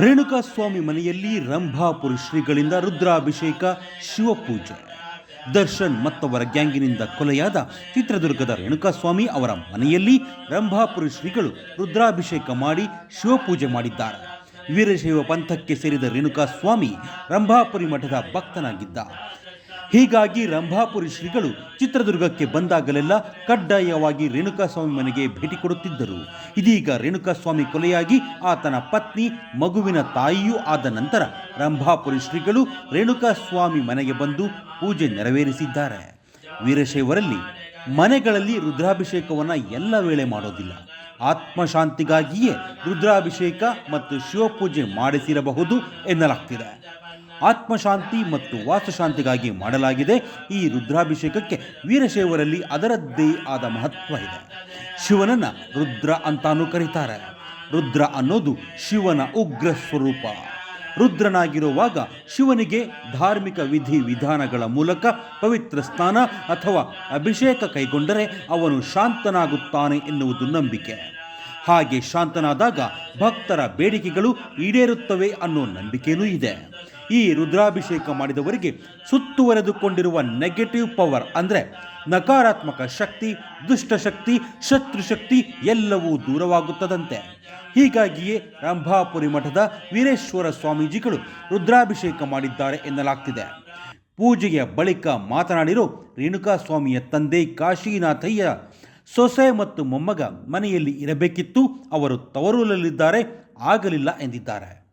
ರೇಣುಕಾಸ್ವಾಮಿ ಮನೆಯಲ್ಲಿ ರಂಭಾಪುರಿ ಶ್ರೀಗಳಿಂದ ರುದ್ರಾಭಿಷೇಕ, ಶಿವಪೂಜೆ. ದರ್ಶನ್ ಮತ್ತವರ ಗ್ಯಾಂಗಿನಿಂದ ಕೊಲೆಯಾದ ಚಿತ್ರದುರ್ಗದ ರೇಣುಕಾಸ್ವಾಮಿ ಅವರ ಮನೆಯಲ್ಲಿ ರಂಭಾಪುರಿ ಶ್ರೀಗಳು ರುದ್ರಾಭಿಷೇಕ ಮಾಡಿ ಶಿವಪೂಜೆ ಮಾಡಿದ್ದಾರೆ. ವೀರಶೈವ ಪಂಥಕ್ಕೆ ಸೇರಿದ ರೇಣುಕಾಸ್ವಾಮಿ ರಂಭಾಪುರಿ ಮಠದ ಭಕ್ತನಾಗಿದ್ದ. ಹೀಗಾಗಿ ರಂಭಾಪುರಿ ಶ್ರೀಗಳು ಚಿತ್ರದುರ್ಗಕ್ಕೆ ಬಂದಾಗಲೆಲ್ಲ ಕಡ್ಡಾಯವಾಗಿ ರೇಣುಕಾಸ್ವಾಮಿ ಮನೆಗೆ ಭೇಟಿ ಕೊಡುತ್ತಿದ್ದರು. ಇದೀಗ ರೇಣುಕಾಸ್ವಾಮಿ ಕೊಲೆಯಾಗಿ ಆತನ ಪತ್ನಿ, ಮಗುವಿನ ತಾಯಿಯೂ ಆದ ನಂತರ ರಂಭಾಪುರಿ ಶ್ರೀಗಳು ರೇಣುಕಾಸ್ವಾಮಿ ಮನೆಗೆ ಬಂದು ಪೂಜೆ ನೆರವೇರಿಸಿದ್ದಾರೆ. ವೀರಶೈವರಲ್ಲಿ ಮನೆಗಳಲ್ಲಿ ರುದ್ರಾಭಿಷೇಕವನ್ನು ಎಲ್ಲ ವೇಳೆ ಮಾಡೋದಿಲ್ಲ. ಆತ್ಮಶಾಂತಿಗಾಗಿಯೇ ರುದ್ರಾಭಿಷೇಕ ಮತ್ತು ಶಿವಪೂಜೆ ಮಾಡಿಸಿರಬಹುದು ಎನ್ನಲಾಗ್ತಿದೆ. ಆತ್ಮಶಾಂತಿ ಮತ್ತು ವಾಸ್ತುಶಾಂತಿಗಾಗಿ ಮಾಡಲಾಗಿದೆ. ಈ ರುದ್ರಾಭಿಷೇಕಕ್ಕೆ ವೀರಶೈವರಲ್ಲಿ ಅದರದ್ದೇ ಆದ ಮಹತ್ವ ಇದೆ. ಶಿವನನ್ನ ರುದ್ರ ಅಂತಾನೂ ಕರೀತಾರೆ. ರುದ್ರ ಅನ್ನೋದು ಶಿವನ ಉಗ್ರ ಸ್ವರೂಪ. ರುದ್ರನಾಗಿರುವಾಗ ಶಿವನಿಗೆ ಧಾರ್ಮಿಕ ವಿಧಿ ವಿಧಾನಗಳ ಮೂಲಕ ಪವಿತ್ರ ಸ್ನಾನ ಅಥವಾ ಅಭಿಷೇಕ ಕೈಗೊಂಡರೆ ಅವನು ಶಾಂತನಾಗುತ್ತಾನೆ ಎನ್ನುವುದು ನಂಬಿಕೆ. ಹಾಗೆ ಶಾಂತನಾದಾಗ ಭಕ್ತರ ಬೇಡಿಕೆಗಳು ಈಡೇರುತ್ತವೆ ಅನ್ನೋ ನಂಬಿಕೆಯೂ ಇದೆ. ಈ ರುದ್ರಾಭಿಷೇಕ ಮಾಡಿದವರಿಗೆ ಸುತ್ತುವರೆದುಕೊಂಡಿರುವ ನೆಗೆಟಿವ್ ಪವರ್ ಅಂದರೆ ನಕಾರಾತ್ಮಕ ಶಕ್ತಿ ದುಷ್ಟಶಕ್ತಿ ಶತ್ರುಶಕ್ತಿ ಎಲ್ಲವೂ ದೂರವಾಗುತ್ತದಂತೆ. ಹೀಗಾಗಿಯೇ ರಂಭಾಪುರಿ ಮಠದ ವೀರೇಶ್ವರ ಸ್ವಾಮೀಜಿಗಳು ರುದ್ರಾಭಿಷೇಕ ಮಾಡಿದ್ದಾರೆ ಎನ್ನಲಾಗ್ತಿದೆ. ಪೂಜೆಯ ಬಳಿಕ ಮಾತನಾಡಿರೋ ರೇಣುಕಾ ಸ್ವಾಮಿಯ ತಂದೆ ಕಾಶಿನಾಥಯ್ಯ, ಸೊಸೆ ಮತ್ತು ಮೊಮ್ಮಗ ಮನೆಯಲ್ಲಿ ಇರಬೇಕಿತ್ತು, ಅವರು ತವರೂರಲ್ಲಿದ್ದಾರೆ, ಆಗಲಿಲ್ಲ ಎಂದಿದ್ದಾರೆ.